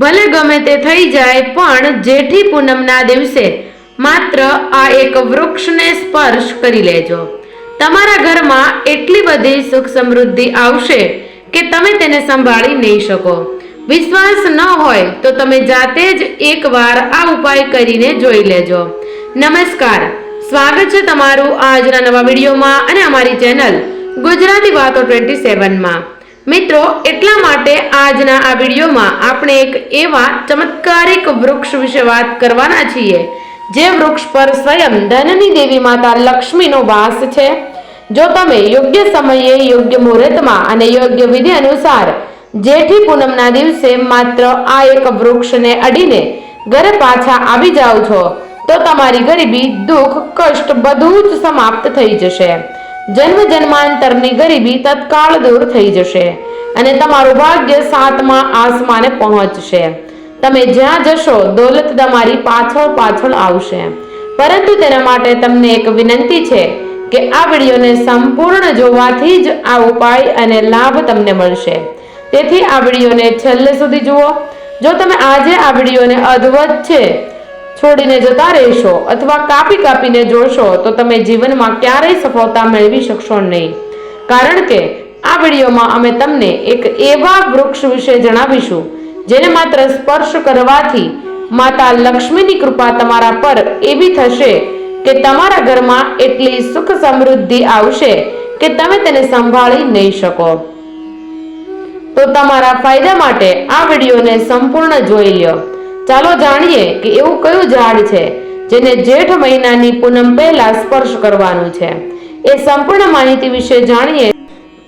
ભલે ગમે તે થઈ જાય, પણ જેઠી પૂનમના દિવસે માત્ર આ એક વૃક્ષને સ્પર્શ કરી લેજો. તમારા ઘરમાં એટલી બધી સુખ સમૃદ્ધિ આવશે કે તમે તેને સંભાળી નહીં શકો. વિશ્વાસ ન હોય તો તમે જાતે જ એકવાર આ ઉપાય કરીને જોઈ લેજો. નમસ્કાર. સ્વાગત છે તમારું આજના નવા વિડીયોમાં અને અમારી ચેનલ ગુજરાતી વાતો ટ્વેન્ટી સેવનમાં. મિત્રો, એટલા માટે આજના આ વિડીયોમાં આપણે એક એવા ચમત્કારિક વૃક્ષ વિશે વાત કરવાના છીએ, જે વૃક્ષ પર સ્વયં ધનની દેવી માતા લક્ષ્મીનો વાસ છે. જો તમે યોગ્ય સમયે, યોગ્ય મુહૂર્તમાં અને યોગ્ય વિધિ અનુસાર જેઠી પૂનમના દિવસે માત્ર આ એક વૃક્ષને અડીને ઘરે પાછા આવી જાઓ છો, તો તમારી ગરીબી, દુઃખ, કષ્ટ બધું જ સમાપ્ત થઈ જશે. જન્મ જન્માંતરની ગરીબી તત્કાળ દૂર થઈ જશે અને તમારું ભાગ્ય સાતમા આસમાને પહોંચશે. તમે જ્યાં જશો, દોલત તમારી પાછળ પાછળ આવશે. પરંતુ તેના માટે તમને એક વિનંતી છે કે આ વિડીયોને સંપૂર્ણ જોવાથી જ આ ઉપાય અને લાભ તમને મળશે. તેથી આ વિડીયોને છેલ્લે સુધી જુઓ. જો તમે આજે આ વિડીયોને અધવચ્ચે છોડીને જતા રહેશો અથવા કાપી કાપીને જોશો તો તમે જીવનમાં ક્યારેય સફળતા મેળવી શકશો નહીં. કારણ કે આ વિડીયોમાં અમે તમને એક એવા વૃક્ષ વિશે જણાવીશું, જેને માત્ર સ્પર્શ કરવાથી માતા લક્ષ્મીની કૃપા તમારા પર એવી થશે કે તમારા ઘરમાં એટલી સુખ સમૃદ્ધિ આવશે કે તમે તેને સંભાળી નહીં શકો. તો તમારા ફાયદા માટે આ વિડીયોને સંપૂર્ણ જોઈ લ્યો. ચાલો જાણીએ કે એવું કયું ઝાડ છે, જેને જેઠ મહિનાની પૂનમ પહેલા સ્પર્શ કરવાનું છે. એ સંપૂર્ણ માહિતી વિશે જાણીએ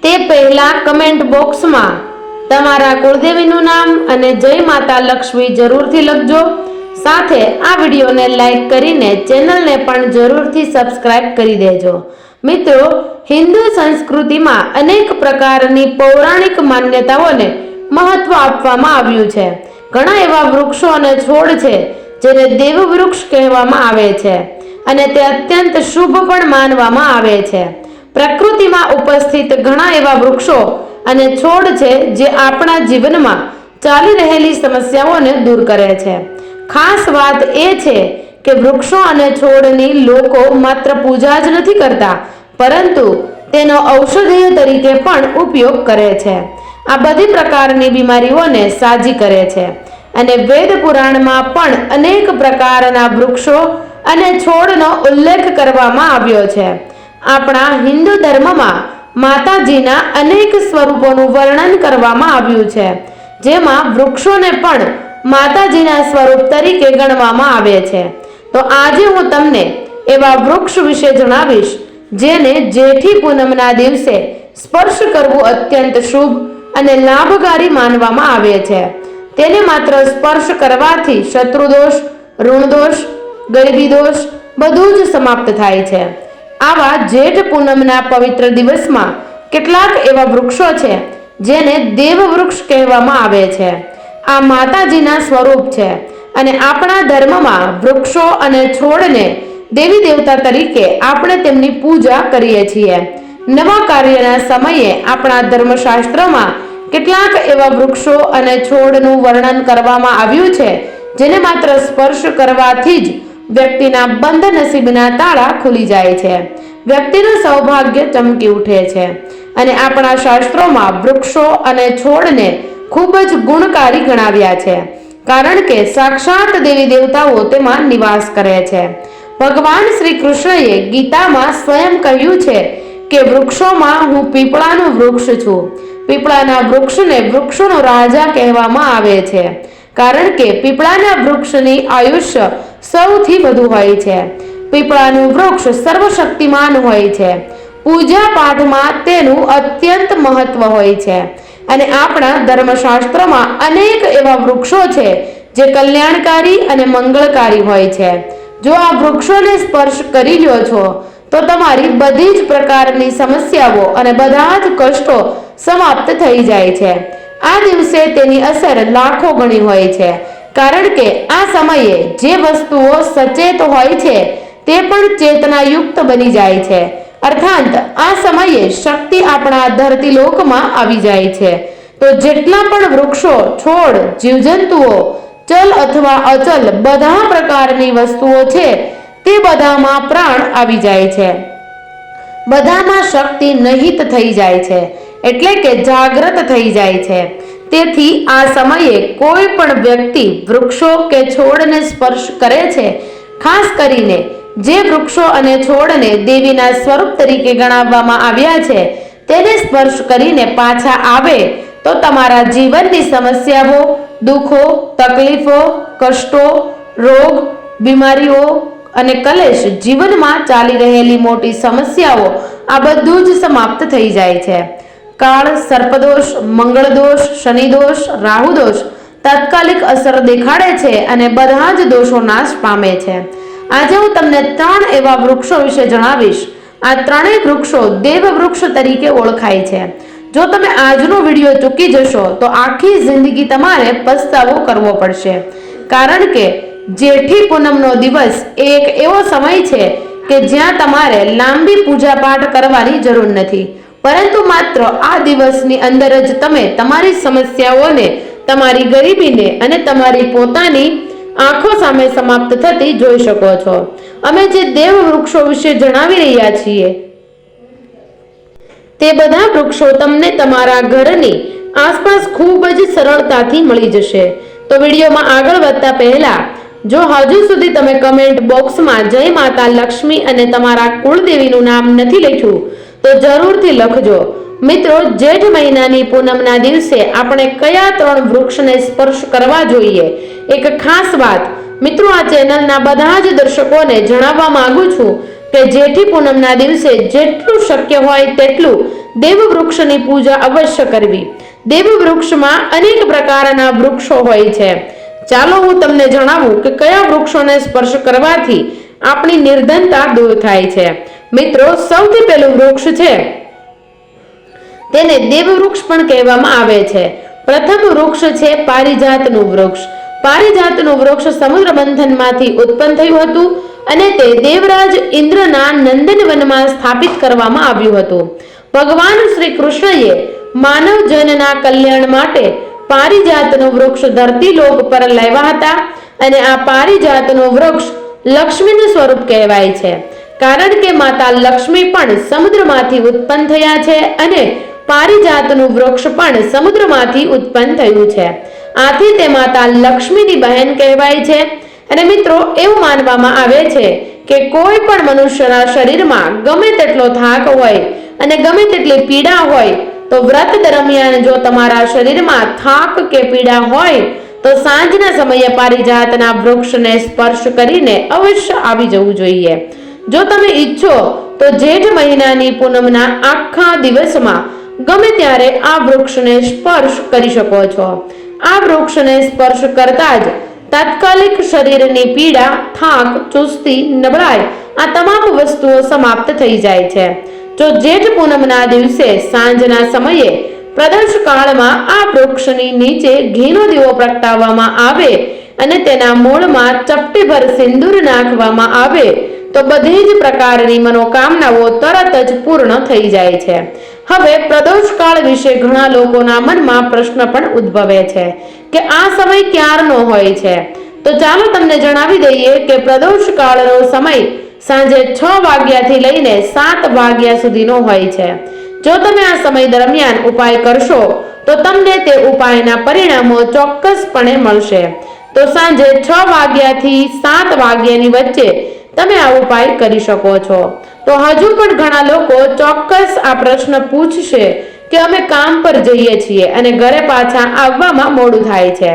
તે પહેલા કમેન્ટ બોક્સમાં તમારા કુળદેવીનું નામ અને જય માતા લક્ષ્મી જરૂરથી લખજો. સાથે આ વિડીયોને લાઈક કરીને ચેનલને પણ જરૂરથી સબસ્ક્રાઇબ કરી દેજો. મિત્રો, હિન્દુ સંસ્કૃતિમાં અનેક પ્રકારની પૌરાણિક માન્યતાઓને મહત્વ આપવામાં આવ્યું છે. ઘણા એવા વૃક્ષો અને છોડ છે જેને દેવવૃક્ષ કહેવામાં આવે છે અને તે અત્યંત શુભ પણ માનવામાં આવે છે. પ્રકૃતિમાં ઉપસ્થિત ઘણા એવા વૃક્ષો અને છોડ છે જે આપણા જીવનમાં ચાલી રહેલી સમસ્યાઓને દૂર કરે છે. ખાસ વાત એ છે કે વૃક્ષો અને છોડની લોકો માત્ર પૂજા જ નથી કરતા, પરંતુ તેનો ઔષધીય તરીકે પણ ઉપયોગ કરે છે. આ બધી પ્રકારની બીમારીઓને સાજી કરે છે. અને વેદ પુરાણમાં પણ અનેક પ્રકારના વૃક્ષો અને છોડનો ઉલ્લેખ કરવામાં આવ્યો છે. આપણા હિન્દુ ધર્મમાં માતાજીના અનેક સ્વરૂપોનું વર્ણન કરવામાં આવ્યું છે. જેમાં વૃક્ષોને પણ માતાજીના સ્વરૂપ તરીકે ગણવામાં આવે છે. તો આજે હું તમને એવા વૃક્ષ વિશે જણાવીશ, જેને જેઠી પૂનમના દિવસે સ્પર્શ કરવું અત્યંત શુભ અને લાભકારી માનવામાં આવે છે. તેને માત્ર સ્પર્શ કરવાથી શત્રુદોષ ઋણદોષ ગરીબી દોષ બધું જ સમાપ્ત થાય છે. આવા જેઠ પૂનમના પવિત્ર દિવસમાં કેટલાક એવા વૃક્ષો છે, જેને દેવ વૃક્ષ કહેવામાં આવે છે. આ માતાજીના સ્વરૂપ છે અને આપણા ધર્મમાં વૃક્ષો અને છોડને દેવી દેવતા તરીકે આપણે તેમની પૂજા કરીએ છીએ. નવા કાર્યના સમયે આપણા ધર્મશાસ્ત્રોમાં કેટલાક એવા વૃક્ષો અને છોડનું વર્ણન કરવામાં આવ્યું છે, જેને માત્ર સ્પર્શ કરવાથી જ વ્યક્તિના બંધ નસીબના તાળા ખુલી જાય છે. વ્યક્તિનું સૌભાગ્ય ચમકી ઉઠે છે અને આપણા શાસ્ત્રોમાં વૃક્ષો અને છોડને ખૂબ જ ગુણકારી ગણાવ્યા છે, કારણ કે સાક્ષાત દેવી દેવતાઓ તેમાં નિવાસ કરે છે. ભગવાન શ્રી કૃષ્ણએ ગીતામાં સ્વયં કહ્યું છે કે વૃક્ષોમાં હું પીપળાનું વૃક્ષ છું. પીપળાના વૃક્ષને વૃક્ષોનો રાજા કહેવામાં આવે છે. કારણ કે પીપળાના વૃક્ષની આયુષ્ય સૌથી વધુ હોય છે. પીપળાનું વૃક્ષ સર્વશક્તિમાન હોય છે. પૂજા પાઠમાં તેનું અત્યંત મહત્વ હોય છે. અને આપણા ધર્મશાસ્ત્રમાં અનેક એવા વૃક્ષો છે જે કલ્યાણકારી અને મંગળકારી હોય છે. જો આ વૃક્ષોને સ્પર્શ કરી લ્યો છો, તો તમારી બધી જ પ્રકારની સમસ્યાઓ અને બધા જ કષ્ટો સમાપ્ત થઈ જાય છે. આ દિવસે તેની અસર લાખો ગણી હોય છે. કારણ કે આ સમયે જે વસ્તુઓ સચેત હોય છે, તે પણ ચેતનાયુક્ત બની જાય છે. અર્થાત, આ સમયે શક્તિ આપણા ધરતી લોકમાં આવી જાય છે. તો જેટલા પણ વૃક્ષો, છોડ, જીવજંતુઓ, ચલ અથવા અચલ બધા પ્રકારની વસ્તુઓ છે, તે બધામાં પ્રાણ આવી જાય છે. બધામાં શક્તિ નહિત થઈ જાય છે. એટલે કે જાગૃત થઈ જાય છે. તેથી આ સમયે કોઈ પણ વ્યક્તિ વૃક્ષો કે છોડને સ્પર્શ કરે છે, ખાસ કરીને જે વૃક્ષો અને છોડને દેવીના સ્વરૂપ તરીકે ગણાવવામાં આવ્યા છે, તેને સ્પર્શ કરીને પાછા આવે તો તમારા જીવનની સમસ્યાઓ, દુઃખો, તકલીફો, કષ્ટો, રોગ, બીમારીઓ અને કલેશ જીવનમાં ચાલી રહેલી મોટી સમસ્યાઓ આ બધું જ સમાપ્ત થઈ જાય છે. કાળ, સર્પદોષ, મંગળદોષ, શનિદોષ, રાહુદોષ તાત્કાલિક અસર દેખાડે છે અને બધા જ દોષો નાશ પામે છે. આજે હું તમને ત્રણ એવા વૃક્ષો વિશે જણાવીશ. આ ત્રણેય વૃક્ષો દેવ વૃક્ષ તરીકે ઓળખાય છે. જો તમે આજનો વીડિયો ચૂકી જશો, તો આખી જિંદગી તમારે પસ્તાવો કરવો પડશે. કારણ કે જેઠી પૂનમનો દિવસ એક એવો સમય છે કે જ્યાં તમારે લાંબી પૂજા પાઠ કરવાની જરૂર નથી. પરંતુ માત્ર આ દિવસની અંદર જ તમે તમારી સમસ્યાઓને, તમારી ગરીબીને અને તમારી પોતાની આંખો સામે સમાપ્ત થતી જોઈ શકો છો. અમે જે દેવ વૃક્ષો વિશે જણાવી રહ્યા છીએ, તે બધા વૃક્ષો તમને તમારા ઘરની આસપાસ ખૂબ જ સરળતાથી મળી જશે. તો વિડીયોમાં આગળ વધતા પહેલા, જો હજુ સુધી તમે કમેન્ટ બોક્સમાં જય માતા લક્ષ્મી અને તમારા કુળદેવીનું નામ નથી લખ્યું તો જરૂરથી લખજો. મિત્રો, જેઠ મહિનાની પૂનમના દિવસે આપણે કયા ત્રણ વૃક્ષને સ્પર્શ કરવા જોઈએ? એક ખાસ વાત, મિત્રો, આ ચેનલના બધા જ દર્શકોને જણાવવા માંગુ છું કે જેઠી પૂનમના દિવસે જેટલું શક્ય હોય તેટલું દેવ વૃક્ષની પૂજા અવશ્ય કરવી. દેવ વૃક્ષમાં અનેક પ્રકારના વૃક્ષો હોય છે. ચાલો હું તમને જણાવું કે કયા વૃક્ષોને સ્પર્શ કરવાથી આપણી નિર્ધનતા દૂર થાય છે. મિત્રો, સૌથી પહેલું વૃક્ષ છે. તેને દેવવૃક્ષ પણ કહેવામાં આવે છે. પ્રથમ વૃક્ષ છે પારિજાતનું વૃક્ષ. પારિજાતનું વૃક્ષ સમુદ્ર બંધનમાંથી ઉત્પન્ન થયું હતું અને તે દેવરાજ ઇન્દ્રના નંદનવનમાં સ્થાપિત કરવામાં આવ્યું હતું. ભગવાન શ્રી કૃષ્ણએ માનવ જનના કલ્યાણ માટે પારિજાતનું વૃક્ષ ધરતી લોક પર લાવ્યા હતા અને આ પારિજાતનું વૃક્ષ લક્ષ્મીનું સ્વરૂપ કહેવાય છે. કારણ કે માતા લક્ષ્મી પણ સમુદ્રમાંથી ઉત્પન્ન થયા છે અને પારિજાતનું વૃક્ષ પણ સમુદ્રમાંથી ઉત્પન્ન થયું છે. આથી તે માતા લક્ષ્મીની બહેન કહેવાય છે. અને મિત્રો, એવું માનવામાં આવે છે કે કોઈ પણ મનુષ્યના શરીરમાં ગમે તેટલો થાક હોય અને ગમે તેટલી પીડા હોય, તો વ્રત દરમિયાન જો તમારા શરીરમાં થાક કે પીડા હોય, તો સાંજના સમયે પારિજાતના વૃક્ષને સ્પર્શ કરીને અવશ્ય આવી જવું જોઈએ. જો તમે ઈચ્છો તો જેઠ મહિનાની પૂનમના આખા દિવસમાં ગમે ત્યારે આ વૃક્ષને સ્પર્શ કરી શકો છો. આ વૃક્ષને સ્પર્શ કરતા જ તાત્કાલિક શરીરની પીડા, થાક, ચુસ્તી, નબળાઈ આ તમામ વસ્તુઓ સમાપ્ત થઈ જાય છે. જો જેઠ પૂનમના દિવસે સાંજના સમયે પ્રદર્શ કાળમાં આ વૃક્ષની નીચે ઘીનો દીવો પ્રગટાવવામાં આવે અને તેના મૂળમાં ચપટીભર સિંદૂર નાખવામાં આવે તો બધી જ પ્રકારની મનોકામનાઓ તરત જ પૂર્ણ થઈ જાય છે. હવે પ્રદોષ કાળ વિશે ઘણા લોકોના મનમાં પ્રશ્ન પણ ઉદ્ભવે છે કે આ સમય ક્યારનો હોય છે? તો ચાલો તમને જણાવી દઈએ કે પ્રદોષ કાળનો સમય સાંજે છ વાગ્યાથી લઈને સાત વાગ્યા સુધીનો હોય છે. જો તમે આ સમય દરમિયાન ઉપાય કરશો, તો તમને તે ઉપાયના પરિણામો ચોક્કસપણે મળશે. તો સાંજે છ વાગ્યાથી સાત વાગ્યાની વચ્ચે તમે આ ઉપાય કરી શકો છો. તો હજુ પણ ઘણા લોકો ચોક્કસ આ પ્રશ્ન પૂછશે કે અમે કામ પર જઈએ છીએ અને ઘરે પાછા આવવામાં મોડું થાય છે.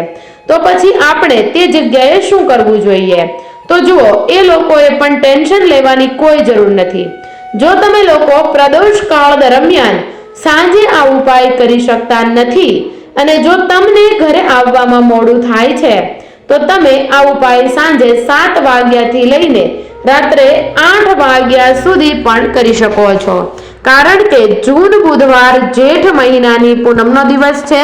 તો પછી આપણે તે જગ્યાએ શું કરવું જોઈએ? તો જુઓ, એ લોકોએ પણ ટેન્શન લેવાની કોઈ જરૂર નથી. જો તમે લોકો પ્રદોષ કાળ દરમિયાન સાંજે આ ઉપાય કરી શકતા નથી અને જો તમને ઘરે આવવામાં મોડું થાય છે, તો તમે આ ઉપાય સાંજે સાત વાગ્યાથી લઈને રાત્રે આઠ વાગ્યા સુધી પણ કરી શકો છો. કારણ કે જૂન, બુધવાર જેઠ મહિનાની પૂનમનો દિવસ છે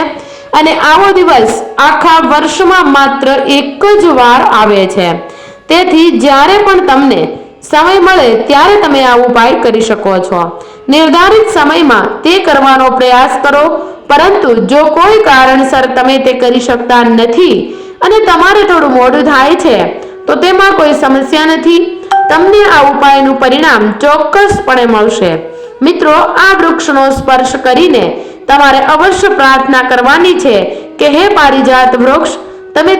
અને આવો દિવસ આખા વર્ષમાં માત્ર એક જ વાર આવે છે. તેથી જ્યારે પણ તમને સમય મળે ત્યારે તમે આ ઉપાય કરી શકો છો. નિર્ધારિત સમયમાં તે કરવાનો પ્રયાસ કરો, પરંતુ જો કોઈ કારણસર તમે તે કરી શકતા નથી અને તમારે થોડું મોડું થાય છે, તો તેમાં કોઈ સમસ્યા નથી. તમને આ ઉપાયનું પરિણામ ચોક્કસપણે મળશે. મિત્રો, આ વૃક્ષનો સ્પર્શ કરીને તમારે અવશ્ય પ્રાર્થના કરવાની છે કે હે પારિજાત વૃક્ષ, તમે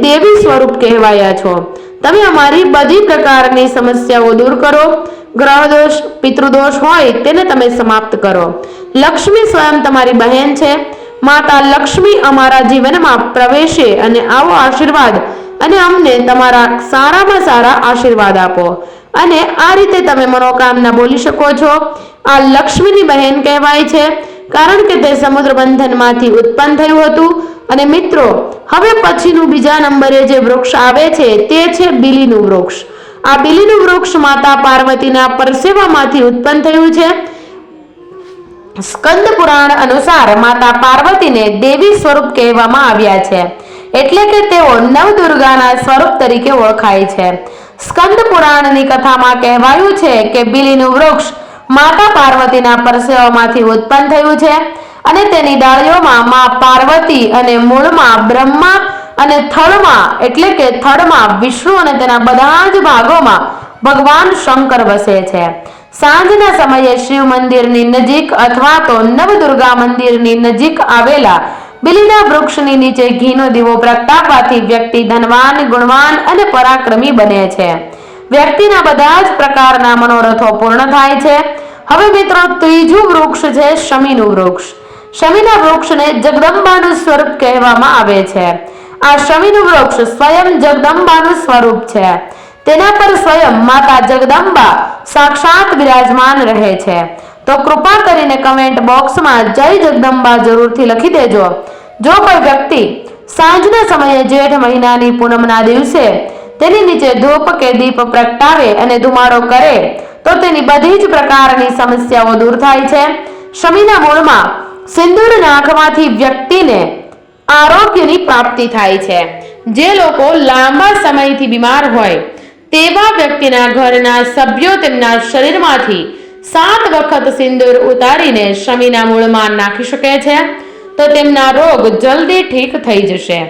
દેવી સ્વરૂપ કહેવાયા છો. તમે અમારી બધી પ્રકારની સમસ્યાઓ દૂર કરો. ગ્રહ દોષ પિતૃદોષ હોય તેને તમે સમાપ્ત કરો. લક્ષ્મી સ્વયં તમારી બહેન છે. માતા લક્ષ્મી અમારા જીવનમાં પ્રવેશે અને આવો આશીર્વાદ અને અમને તમારા સારામાં સારા આશીર્વાદ આપો. અને આ રીતે તમે મનોકામના બોલી શકો છો. આ લક્ષ્મીની બહેન કહેવાય છે, કારણ કે તે સમુદ્ર બંધનમાંથી ઉત્પન્ન થયું હતું. અને મિત્રો, હવે પછીનું બીજા નંબરે જે વૃક્ષ આવે છે, તે છે બિલીનું વૃક્ષ. આ બિલીનું વૃક્ષ માતા પાર્વતીના પરસેવામાંથી ઉત્પન્ન થયું છે. સ્કંદ પુરાણ અનુસાર માતા પાર્વતીને દેવી સ્વરૂપ કહેવામાં આવ્યા છે. એટલે કે તેઓ નવદુર્ગાના સ્વરૂપ તરીકે ઓળખાય છે. સ્કંદ પુરાણની કથામાં કહેવાયું છે કે બિલીનું વૃક્ષ માતા પાર્વતીના પરસેવામાંથી ઉત્પન્ન થયું છે અને તેની ડાળીઓમાં મા પાર્વતી અને મૂળમાં બ્રહ્મા અને થળમાં, એટલે કે થળમાં વિષ્ણુ અને તેના બધા જ ભાગોમાં ભગવાન શંકર વસે છે. સાંજના સમયે શિવ મંદિરની નજીક અથવા તો નવદુર્ગા મંદિરની નજીક આવેલા બિલીના વૃક્ષની નીચે ઘીનો દીવો પ્રગટાવવાથી વ્યક્તિ ધનવાન, ગુણવાન અને પરાક્રમી બને છે. વ્યક્તિના બધા જ પ્રકારના મનોરથો પૂર્ણ થાય છે. હવે મિત્રો, ત્રીજું વૃક્ષ છે શમીનું વૃક્ષ. શમીના વૃક્ષને જગદંબાનું સ્વરૂપ કહેવામાં આવે છે. આ શમીનું વૃક્ષ સ્વયં જગદંબાનું સ્વરૂપ છે. તેના પર સ્વયં માતા જગદંબા સાક્ષાત બિરાજમાન રહે છે. તો કૃપા કરીને કમેન્ટ બોક્સમાં જય જગદંબા જરૂરથી લખી દેજો. જો કોઈ વ્યક્તિ સાંજના સમયે જેઠ મહિનાની પૂનમના દિવસે તેની નીચે ધૂપ કે દીપ પ્રગટાવે અને ધુમાડો કરે, તો તેની બધી જ પ્રકારની સમસ્યાઓ દૂર થાય છે. શમીના મૂળમાં સિંદૂર નાખવાથી વ્યક્તિને આરોગ્યની પ્રાપ્તિ થાય છે. જે લોકો લાંબા સમયથી બીમાર હોય, તેવા વ્યક્તિના ઘરના સભ્યો તેમના શરીરમાંથી સાત વખત સિંદૂર ઉતારીને શમીના મૂળમાં નાખી શકે છે, તો તેમના રોગ જલ્દી ઠીક થઈ જશે.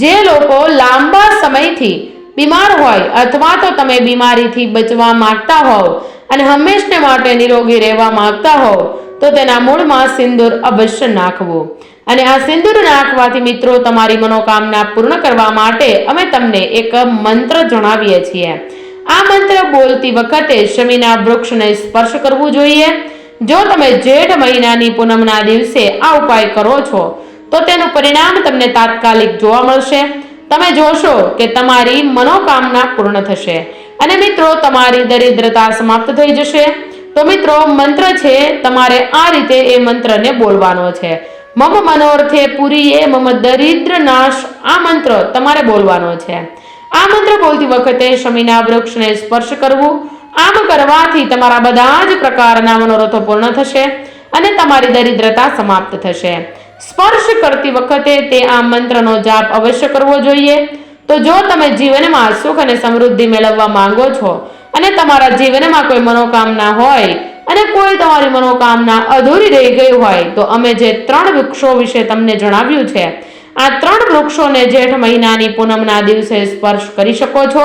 જે લોકો લાંબા સમયથી બીમાર હોય અથવા તો તમે બીમારીથી બચવા માંગતા હોવ અને હંમેશને માટે નિરોગી રહેવા માંગતા હોવ, તો તેના મૂળમાં સિંદૂર અવશ્ય નાખવું. અને આ સિંદૂર નાખવાથી મિત્રો, તમારી મનોકામના પૂર્ણ કરવા માટે અમે તમને એક મંત્ર જણાવીએ છીએ. આ મંત્ર બોલતી વખતે શમીના વૃક્ષને સ્પર્શ કરવું જોઈએ. જો તમે જેઠ મહિનાની પૂનમના દિવસે આ ઉપાય કરો છો, તો તેનું પરિણામ તમને તાત્કાલિક જોવા મળશે. તમે જોશો કે તમારી મનોકામના પૂર્ણ થશે. અને મિત્રો, તમારી દરિદ્રતા સમાપ્ત થઈ જશે. તો મિત્રો, મંત્ર છે, તમારે આ રીતે એ મંત્રને બોલવાનો છે. મમ મનોર્થે પુરીએ, મમ દરિદ્ર નાશ, આ મંત્ર તમારે બોલવાનો છે. આ મંત્ર બોલતી વખતે શમીના વૃક્ષને સ્પર્શ કરવું, આમ કરવાથી તમારા બધા જ પ્રકારના મનોરથો પૂર્ણ થશે અને તમારી દરિદ્રતા સમાપ્ત થશે. સ્પર્શ કરતી વખતે તે આ મંત્રનો જાપ અવશ્ય કરવો જોઈએ. તો જો તમે જીવનમાં સુખ અને સમૃદ્ધિ મેળવવા માંગો છો અને તમારા જીવનમાં કોઈ મનોકામના હોય અને કોઈ તમારી મનોકામના અધૂરી રહી ગઈ હોય, તો અમે જે ત્રણ વૃક્ષો વિશે તમને જણાવ્યું છે આ ત્રણ વૃક્ષોને જેઠ મહિનાની પૂનમના દિવસે સ્પર્શ કરી શકો છો.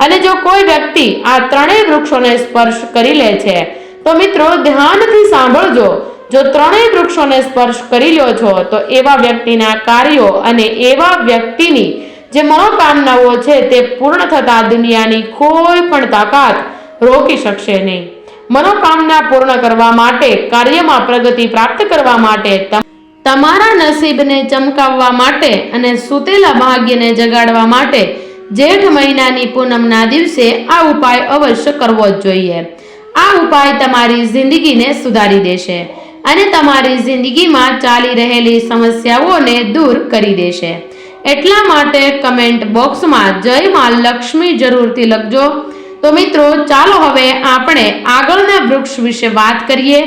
અને જો કોઈ વ્યક્તિ આ ત્રણેય વૃક્ષોને સ્પર્શ કરી લે છે, તો મિત્રો ધ્યાનથી સાંભળજો. જો ત્રણેય વૃક્ષોને સ્પર્શ કરી લ્યો છો, તો એવા વ્યક્તિના કાર્યો અને એવા વ્યક્તિની જે મનોકામનાઓ છે તે પૂર્ણ થતા દુનિયાની કોઈ પણ તાકાત રોકી શકશે નહીં. મનોકામના પૂર્ણ કરવા માટે, કાર્યમાં પ્રગતિ પ્રાપ્ત કરવા માટે તમારા નસીબને ચમકાવવા માટે અને સૂતેલા ભાગ્યને જગાડવા માટે જેઠ મહિનાની પૂનમના દિવસે આ ઉપાય અવશ્ય કરવો જ જોઈએ. આ ઉપાય તમારી જિંદગીને સુધારી દેશે અને તમારી જિંદગીમાં ચાલી રહેલી સમસ્યાઓને દૂર કરી દેશે. એટલા માટે કમેન્ટ બોક્સમાં જય માં લક્ષ્મી જરૂરથી લખજો. તો મિત્રો, ચાલો હવે આપણે આગળના વૃક્ષ વિશે વાત કરીએ.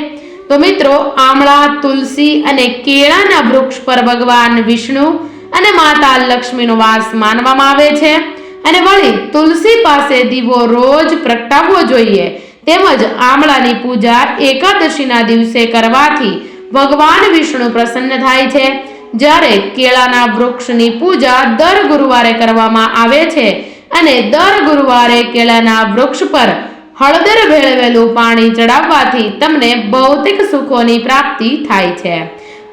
તો મિત્રો, આમળા, તુલસી અને કેળાના વૃક્ષ પર ભગવાન વિષ્ણુ અને માતા લક્ષ્મીનો વાસ માનવામાં આવે છે. અને વળી, તુલસી પાસે દીવો રોજ પ્રગટાવવો જોઈએ. તેમજ આમળાની પૂજા એકાદશીના દિવસે કરવાથી ભગવાન વિષ્ણુ પ્રસન્ન થાય છે. જ્યારે કેળાના વૃક્ષની પૂજા દર ગુરુવારે કરવામાં આવે છે અને દર ગુરુવારે કેળાના વૃક્ષ પર હળદર ભેળવેલું પાણી ચડાવવાથી તમને ભૌતિક સુખોની પ્રાપ્તિ થાય છે.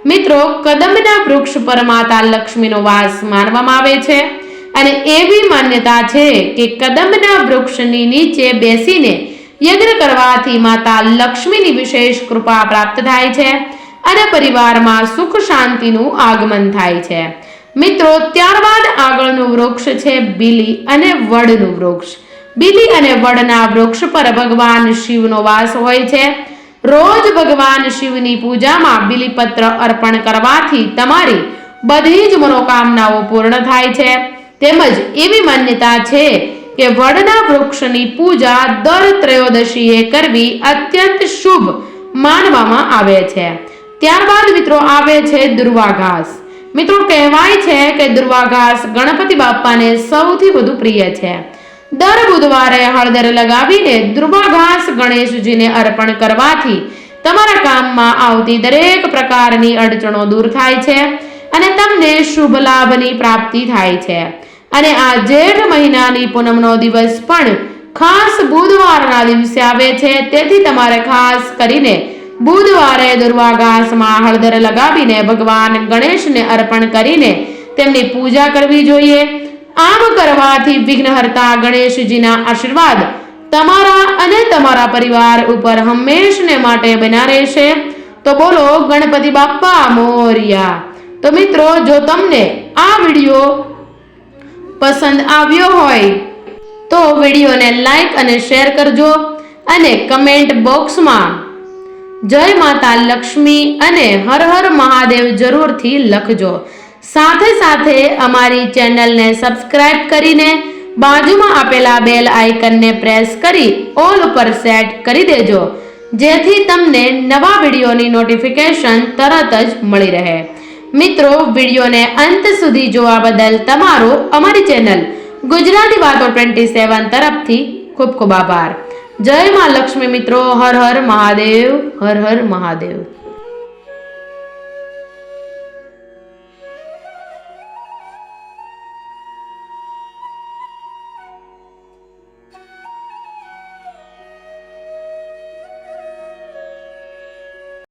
મિત્રો કદમના વૃક્ષ પર માતા લક્ષ્મીનો વાસ માનવામાં આવે છે અને એવી માન્યતા છે કે કદમના વૃક્ષની નીચે બેસીને યજ્ઞ કરવાથી માતા લક્ષ્મીની વિશેષ કૃપા પ્રાપ્ત થાય છે અને પરિવારમાં સુખ શાંતિનું આગમન થાય છે. મિત્રો, ત્યારબાદ આગળનું વૃક્ષ છે બીલી અને વડનું વૃક્ષ. બીલી અને વડના વૃક્ષ પર ભગવાન શિવનો વાસ હોય છે. રોજ ભગવાન શિવની પૂજામાં બિલીપત્ર અર્પણ કરવાથી તમારી બધી જ મનોકામનાઓ પૂર્ણ થાય છે. તેમજ એવી માન્યતા છે કે વડના વૃક્ષની પૂજા દર ત્રયોદશીએ કરવી અત્યંત શુભ માનવામાં આવે છે. ત્યારબાદ મિત્રો આવે છે દુર્વાઘાસ. મિત્રો કહેવાય છે કે દુર્વાઘાસ ગણપતિ બાપાને સૌથી વધુ પ્રિય છે. દર બુધવારે હળદર લગાવીને ધ્રુવા ઘાસ ગણેશજીને અર્પણ કરવાથી તમારા કામમાં આવતી દરેક પ્રકારની અડચણો દૂર થાય છે અને તમને શુભ લાભની પ્રાપ્તિ થાય છે. અને આ જેઠ મહિનાની પૂનમનો દિવસ પણ ખાસ બુધવારના દિવસે આવે છે. તેથી તમારે ખાસ કરીને બુધવારે દુર્વાઘાસમાં હળદર લગાવીને ભગવાન ગણેશને અર્પણ કરીને તેમની પૂજા કરવી જોઈએ. આમ કરવાથી વિઘ્નહર્તા ગણેશજીના આશીર્વાદ તમારા અને તમારા પરિવાર ઉપર હંમેશને માટે બના રહેશે. તો બોલો, ગણપતિ બાપ્પા મોરિયા. તો મિત્રો, જો તમને આ વીડિયો પસંદ આવ્યો હોય, તો વિડીયોને લાઈક અને શેર કરજો અને કમેન્ટ બોક્સમાં જય માતા લક્ષ્મી અને હર હર મહાદેવ જરૂરથી લખજો. સાથે સાથે અમારી ચેનલને સબસ્ક્રાઇબ કરીને બાજુમાં આપેલા બેલ આઇકનને પ્રેસ કરી ઓલ ઉપર સેટ કરી દેજો, જેથી તમને નવા વિડીયોની નોટિફિકેશન તરત જ મળી રહે. મિત્રો, વિડીયોને અંત સુધી જોવા બદલ તમારો અમારી ચેનલ ગુજરાતી વાતો ટ્વેન્ટી સેવન તરફથી ખૂબ ખૂબ આભાર. જય મા લક્ષ્મી મિત્રો, હર હર મહાદેવ, હર હર મહાદેવ.